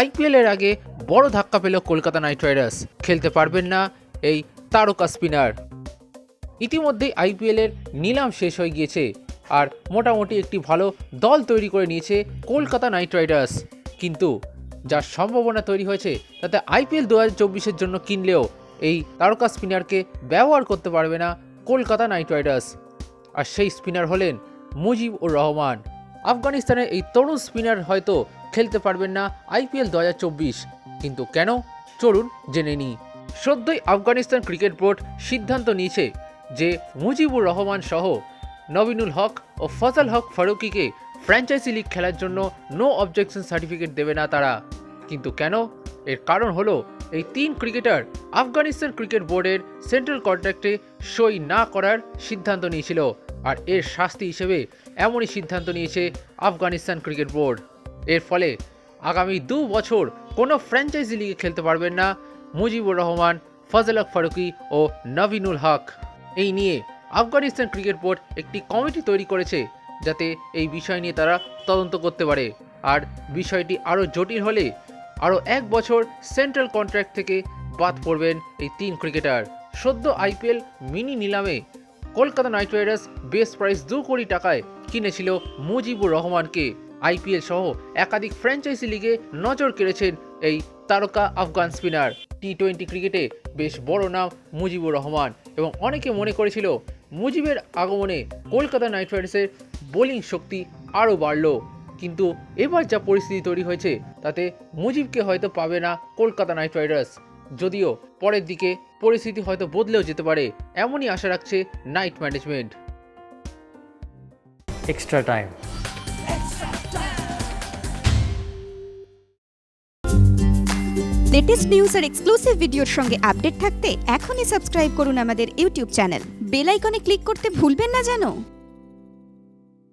আইপিএলের আগে বড় ধাক্কা পেল কলকাতা নাইট রাইডার্স। খেলতে পারবেন না এই তারকা স্পিনার। ইতিমধ্যেই আইপিএলের নিলাম শেষ হয়ে গিয়েছে আর মোটামুটি একটি ভালো দল তৈরি করে নিয়েছে কলকাতা নাইট রাইডার্স। কিন্তু যার সম্ভাবনা তৈরি হয়েছে তাতে আইপিএল দু হাজার জন্য কিনলেও এই তারকা স্পিনারকে ব্যবহার করতে পারবে না কলকাতা নাইট রাইডার্স। আর সেই স্পিনার হলেন মুজিব উর রহমান। আফগানিস্তানের এই তরুণ স্পিনার হয়তো খেলতে পারবেন না আইপিএল দু হাজার চব্বিশ। কিন্তু কেন? চলুন জেনে নিই। সদ্যই আফগানিস্তান ক্রিকেট বোর্ড সিদ্ধান্ত নিয়েছে যে মুজিবুর রহমান সহ নবিনুল হক ও ফজল হক ফারুকিকে ফ্র্যাঞ্চাইজি লিগ খেলার জন্য নো অবজেকশন সার্টিফিকেট দেবে না তারা। কিন্তু কেন? এর কারণ হলো, এই তিন ক্রিকেটার আফগানিস্তান ক্রিকেট বোর্ডের সেন্ট্রাল কন্ট্রাক্টে সই না করার সিদ্ধান্ত নিয়েছিল আর এর শাস্তি হিসেবে এমনই সিদ্ধান্ত নিয়েছে আফগানিস্তান ক্রিকেট বোর্ড। এর ফলে আগামী দু বছর কোনো ফ্র্যাঞ্চাইজি লিগে খেলতে পারবেন না মুজিবুর রহমান, ফজল হক ফারুকি ও নভিনুল হক। এই নিয়ে আফগানিস্তান ক্রিকেট বোর্ড একটি কমিটি তৈরি করেছে যাতে এই বিষয় নিয়ে তারা তদন্ত করতে পারে। আর বিষয়টি আরও জটিল হলে আরও এক বছর সেন্ট্রাল কন্ট্রাক্ট থেকে বাদ পড়বেন এই তিন ক্রিকেটার। সদ্য আইপিএল মিনি নিলামে Kolkata knight riders base price দু কোটি টাকায় কিনেছিল মুজিবুর রহমানকে। আইপিএল সহ একাধিক ফ্র্যাঞ্চাইজি লিগে নজর কেড়েছেন এই তারকা আফগান স্পিনার। টি টোয়েন্টি ক্রিকেটে বেশ বড় নাম মুজিবুর রহমান এবং অনেকে মনে করেছিল মুজিবের আগমনে কলকাতা নাইট রাইডার্সের বোলিং শক্তি আরও বাড়ল। কিন্তু এবার যা পরিস্থিতি তৈরি হয়েছে তাতে মুজিবকে হয়তো পাবে না কলকাতা নাইট রাইডার্স। যদিও পরের দিকে পরিস্থিতি হয়তো বদলেও যেতে পারে এমনই আশা রাখছে knight management. Extra time latest news আর এক্সক্লুসিভ ভিডিওর সঙ্গে আপডেট থাকতে এখনই সাবস্ক্রাইব করুন আমাদের ইউটিউব চ্যানেল বেল আইকনে ক্লিক করতে ভুলবেন না যেন।